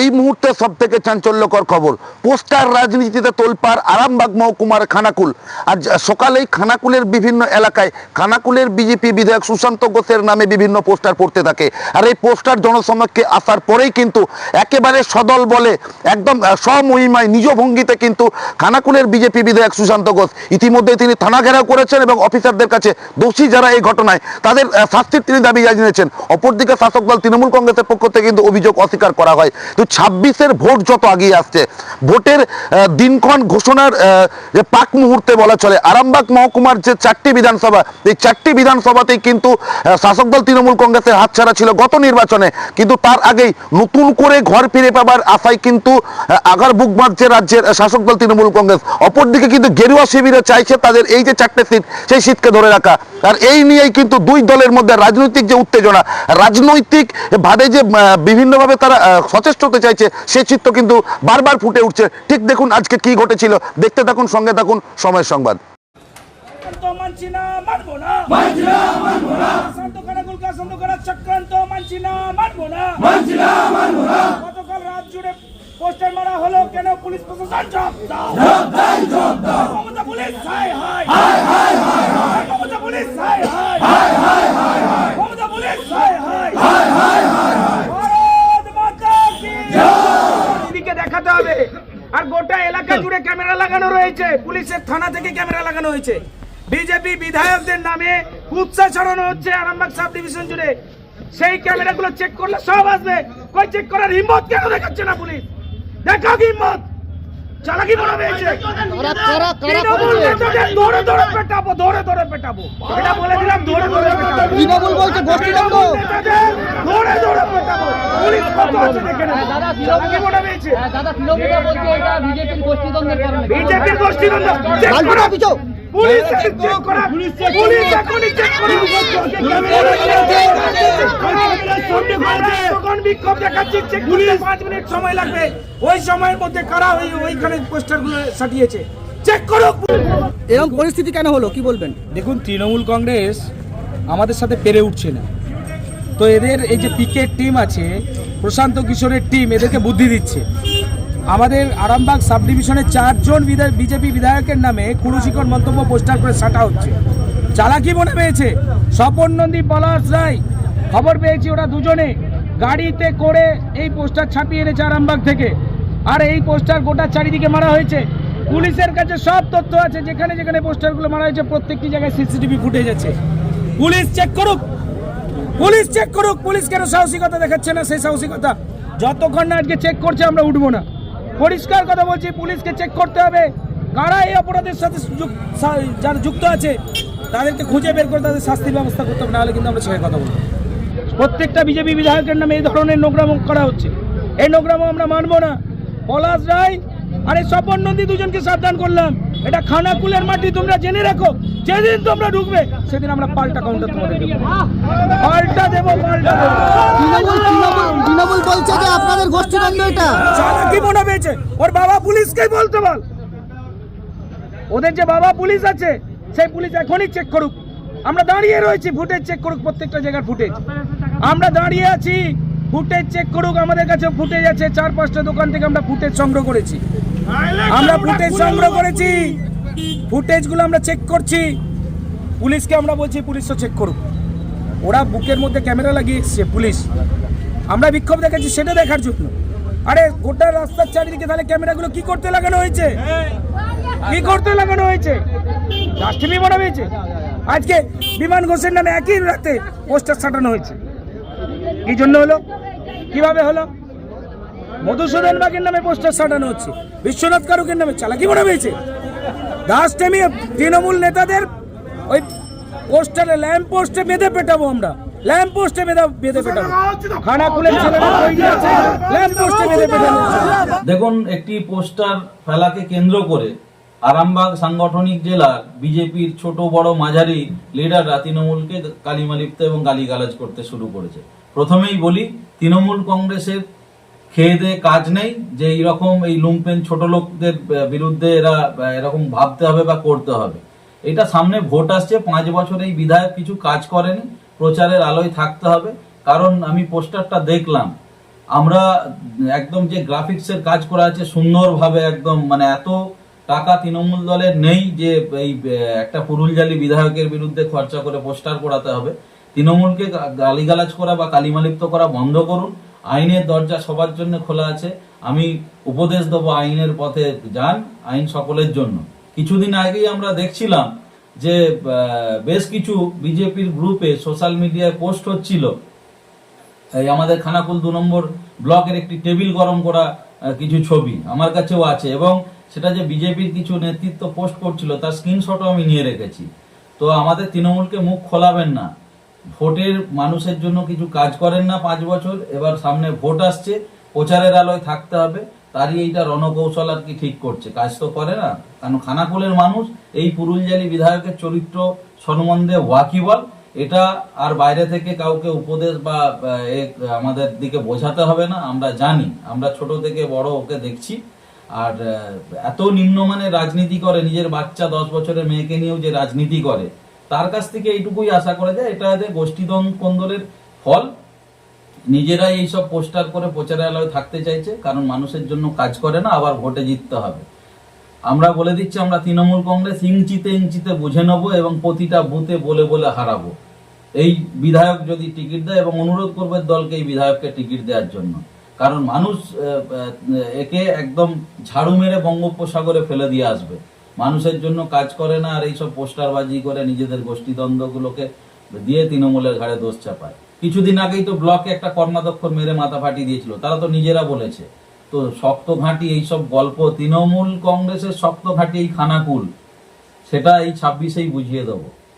এই মুহূর্তে সব থেকে চাঞ্চল্যকর খবর। পোস্টার রাজনীতিতে তোলপার আরামবাগ মহকুমার খানাকুল। আজ সকালেই খানাকুলের বিভিন্ন এলাকায় খানাকুলের বিজেপি বিধায়ক সুশান্ত ঘোষের নামে বিভিন্ন পোস্টার পড়তে থাকে। আর এই পোস্টার জনসমক্ষে আসার পরেই কিন্তু একেবারে সদল বলে, একদম স্বমহিমায়, নিজ ভঙ্গিতে কিন্তু খানাকুলের বিজেপি বিধায়ক সুশান্ত ঘোষ ইতিমধ্যে তিনি থানা ঘেরাও করেছেন এবং অফিসারদের কাছে দোষী যারা এই ঘটনায়, তাদের শাস্তির তিনি দাবি জানিয়েছেন। অপরদিকে শাসক দল তৃণমূল কংগ্রেসের পক্ষ থেকে কিন্তু অভিযোগ অস্বীকার করা হয়। ছাব্বিশের ভোট যত আগিয়ে আসছে, ভোটের দিনক্ষণ ঘোষণার যে পাক মুহূর্তে বলা চলে, আরামবাগ মহকুমার যে চারটি বিধানসভা, এই চারটি বিধানসভাতেই কিন্তু শাসক দল তৃণমূল কংগ্রেসের হাতছাড়া ছিল গত নির্বাচনে, কিন্তু তার আগেই নতুন করে ঘর ফিরে পাবার আশায় কিন্তু আগার বুক বাঁধছে রাজ্যের শাসক দল তৃণমূল কংগ্রেস। অপরদিকে কিন্তু গেরুয়া শিবিরে চাইছে তাদের এই যে চারটে সিট, সেই সিটকে ধরে রাখা। আর এই নিয়েই কিন্তু দুই দলের মধ্যে রাজনৈতিক যে উত্তেজনা, রাজনৈতিক ভাবে যে বিভিন্নভাবে তারা সচেষ্ট হতে চাইছে সে চিত্র কিন্তু বারবার ফুটে উঠছে। ঠিক দেখুন আজকে কি ঘটেছিল। দেখতে থাকুন সঙ্গে থাকুন সময়ের সংবাদ। মানছি না মানবো না। মানছি না মানবো না। শান্ত গুলকা শান্ত চক্রান্ত মানছি না মানবো না। মানছি না মানবো না। গতকাল রাত জুড়ে পোস্টার মারা হলো কেন পুলিশ প্রশাসন জবাব দাও? জবাব দাও জবাব দাও। মমতা পুলিশ হাই হাই হাই হাই হাই মমতা পুলিশ হাই হাই হাই হাই হাই মমতা পুলিশ হাই হাই হাই হাই হাই ভারত মাতা কি জয় দিদিকে দেখাতে হবে। আর গোটা এলাকা জুড়ে ক্যামেরা লাগানো রয়েছে। পুলিশের থানা থেকে ক্যামেরা লাগানো হয়েছে। বিজেপি বিধায়কদের নামে উৎসাহ ছড়ানো হচ্ছে আরামবাগ সাব ডিভিশন জুড়ে। সেই ক্যামেরাগুলো চেক করলে সব আসবে। কই চেক করার হিম্মত কেন দেখাচ্ছে না পুলিশ? দেখাও কি হিম্মত? চালাকি মনে হয়েছে। ধরে ধরে পেটাবো ধরে ধরে পেটাবো। এটা বলে দিলাম ধরে ধরে পেটাবো। বলছে বিজেপির গোষ্ঠীদ্বন্দ্বের কারণে বিজেপির গোষ্ঠীদ্বন্দ্ব চেক বালতি করা অভিযোগ। পুলিশ চেক করা পুলিশ এখনই চেক করা তখন বিক্ষোভ দেখাচ্ছি চেক করতে পাঁচ মিনিট সময় লাগবে ওই সময়ের মধ্যে কারা ওই ওইখানে পোস্টারগুলো সাটিয়েছে চেক করো এরকম পরিস্থিতি কেন হলো কি বলবেন দেখুন তৃণমূল কংগ্রেস আমাদের সাথে পেরে উঠছে না তো এদের এই যে পিকের টিম আছে, প্রশান্ত কিশোরের টিম এদেরকে বুদ্ধি দিচ্ছে। আমাদের আরামবাগ সাব ডিভিশনের চারজন বিজেপি বিধায়কের নামে কুরুশিকর মন্তব্য পোস্টার করে সাটা হচ্ছে। চালাকি মনে পেয়েছে? স্বপন নন্দী, পলাশ রায়, খবর পেয়েছি ওরা দুজনে। গাড়িতে করে এই পোস্টার ছাপিয়ে এনেছে আরামবাগ থেকে। আর এই পোস্টার গোটা চারিদিকে মারা হয়েছে। পুলিশের কাছে সব তথ্য আছে, যেখানে যেখানে পোস্টারগুলো মারা হয়েছে, প্রত্যেকটি জায়গায় সিসিটিভি ফুটেজ আছে। পুলিশ চেক করুক। পুলিশ চেক করুক, পুলিশ কেন সাহসিকতা দেখাচ্ছে না সেই সাহসিকতা? যতক্ষণ না আজকে চেক করছে, আমরা উঠবো না। পরিষ্কার কথা বলছি, পুলিশকে চেক করতে হবে। কারা এই অপরাধের সাথে যারা যুক্ত আছে, তাদেরকে খুঁজে বের করে তাদের শাস্তির ব্যবস্থা করতে হবে, নাহলে কিন্তু আমরা ছেড়ে কথা বলব প্রত্যেকটা বিজেপি বিধায়কের নামে এই ধরনের নোংরাম করা হচ্ছে। এই নোংরাম আমরা মানবো না। পলাশ রায় আর এই স্বপন নন্দী দুজনকে সাবধান করলাম। এটা খানাকুলের মাটি তোমরা জেনে রাখো। যেদিন তোমরা ঢুকবে সেদিন আমরা পাল্টা কাউন্টার তোমাদের দেবো। পাল্টা দেবো পাল্টা তৃণমূল বলছে যে আপনাদের গোষ্ঠীদ্বন্দ্ব এটা। চালাকি মনে পেয়েছে ওর বাবা পুলিশকেই বলতে বল। ওদের যে বাবা পুলিশ আছে সেই পুলিশ এখনই চেক করুক। আমরা দাঁড়িয়ে রয়েছি ফুটেজ চেক করুক প্রত্যেকটা জায়গার ফুটেজ আমরা দাঁড়িয়ে আছি ফুটেজ চেক করুক আমাদের কাছে ফুটেজ আছে। চার পাঁচটা দোকান থেকে আমরা ফুটেজ সংগ্রহ করেছি। আমরা ফুটেজ সংগ্রহ করেছি। ফুটেজগুলো আমরা চেক করছি। পুলিশকে আমরা বলছি পুলিশও চেক করুক। ওরা বুকের মধ্যে ক্যামেরা লাগিয়ে এসছে, পুলিশ। আমরা বিক্ষোভ দেখাচ্ছি, সেটা দেখার জন্য। আরে, গোটা রাস্তার চারিদিকে তাহলে ক্যামেরাগুলো কি করতে লাগানো হয়েছে? কি করতে লাগানো হয়েছে? রাষ্ট্রীয় মনে হয়েছে? আজকে বিমান ঘোষের নামে একই রাতে পোস্টার সাটানো হয়েছে। কি জন্য হলো? কীভাবে হলো? মধুসূদন বাগের নামে পোস্টার সাটানো হচ্ছে। বিশ্বনাথ কারুকের নামে চালাকি মনে হয়েছে। দাস টেমি তৃণমূল নেতাদের ওই পোস্টারে ল্যাম্প পোস্টে বেঁধে পেটাবো আমরা। ল্যাম্প পোস্টে বেঁধে বেঁধে পেটাবো। খানা খুলে ল্যাম্প পোস্টে বেঁধে পেটাবো। দেখুন, একটি পোস্টার ফেলাকে কেন্দ্র করে আরামবাগ সাংগঠনিক জেলার বিজেপির ছোট বড় মাঝারি লিডাররা তৃণমূলকে কালিমালিপ্ত এবং গালিগালাজ করতে শুরু করেছে। প্রথমেই বলি, তৃণমূল কংগ্রেসের খেয়ে দেয়ে কাজ নেই, যে এইরকম এই লুম্পেন ছোট লোকদের বিরুদ্ধে এরা এরকম ভাবতে হবে বা করতে হবে। এটা সামনে ভোট আসছে, পাঁচ বছর এই বিধায়ক কিছু কাজ করেনি, প্রচারের আলোয় থাকতে হবে। কারণ আমি পোস্টারটা দেখলাম, আমরা একদম যে গ্রাফিক্সের কাজ করা আছে, সুন্দরভাবে একদম মানে এত টাকা তৃণমূল দলের নেই যে এই একটা পুরুলজালি বিধায়কের বিরুদ্ধে খরচা করে পোস্টার করাতে হবে। তৃণমূলকে গালিগালাজ করা বা কালিমালিপ্ত করা বন্ধ করুন। আইনের দরজা সবার জন্য খোলা আছে। আমি উপদেশ দেবো আইনের পথে যান, আইন সকলের জন্য। কিছুদিন আগেই আমরা দেখছিলাম যে বেশ কিছু বিজেপির গ্রুপে সোশ্যাল মিডিয়ায় পোস্ট হচ্ছিল। এই আমাদের খানাকুল দু নম্বর ব্লকের একটি টেবিল গরম করা কিছু ছবি আমার কাছেও আছে এবং সেটা যে বিজেপির কিছু নেতৃত্ব পোস্ট করছিল, তার স্ক্রিনশটও আমি নিয়ে রেখেছি। তো আমাদের তৃণমূলকে মুখ খোলাবেন না। ভোটের মানুষের জন্য কিছু কাজ করেন না পাঁচ বছর, এবার সামনে ভোট আসছে, প্রচারের আলোয় থাকতে হবে, তারই এইটা রণকৌশল আর কি ঠিক করছে। কাজ তো করে না, কারণ খানাকুলের মানুষ, এই পুরুলজালি বিধায়কের চরিত্র সম্বন্ধে ওয়াকিবল, এটা আর বাইরে থেকে কাউকে উপদেশ বা আমাদের দিকে বোঝাতে হবে না, আমরা জানি, আমরা ছোট থেকে বড় ওকে দেখছি, আর, এত নিম্নমানের রাজনীতি করে, নিজের বাচ্চা দশ বছরের মেয়েকে নিয়েও যে রাজনীতি করে তার কাছ থেকে এইটুকুই আশা করে যায়, এটা এদের গোষ্ঠীদ্বন্দ্ব কোন্দলের ফল, নিজেরাই এইসব পোস্টার করে প্রচারের আলোয় থাকতে চাইছে, কারণ মানুষের জন্য কাজ করে না, আবার ভোটে জিততে হবে। আমরা বলে দিচ্ছি, আমরা তৃণমূল কংগ্রেস ইঞ্চিতে ইঞ্চিতে বুঝে নেব এবং প্রতিটা বুথে বলে বলে হারাবো। এই বিধায়ক যদি টিকিট দেয় এবং অনুরোধ করবে দলকে, এই বিধায়ককে টিকিট দেওয়ার জন্য। কারণ মানুষ একে একদম ঝাড়ু মেরে বঙ্গোপসাগরে ফেলে দিয়ে আসবে। মানুষের জন্য কাজ করে না আর এইসব পোস্টারবাজি করে নিজেদের গোষ্ঠীদ্বন্দ্বগুলোকে দিয়ে তৃণমূলের ঘাড়ে দোষ চাপায়। কিছুদিন আগেই তো ব্লকে একটা কর্মাধ্যক্ষ মেরে মাথা ফাটিয়ে দিয়েছিল। তারা তো নিজেরা বলেছে। তো শক্ত ঘাঁটি এইসব গল্প, তৃণমূল কংগ্রেসের শক্ত ঘাঁটি এই খানাকুল, সেটা এই ছাব্বিশেই বুঝিয়ে দেবো।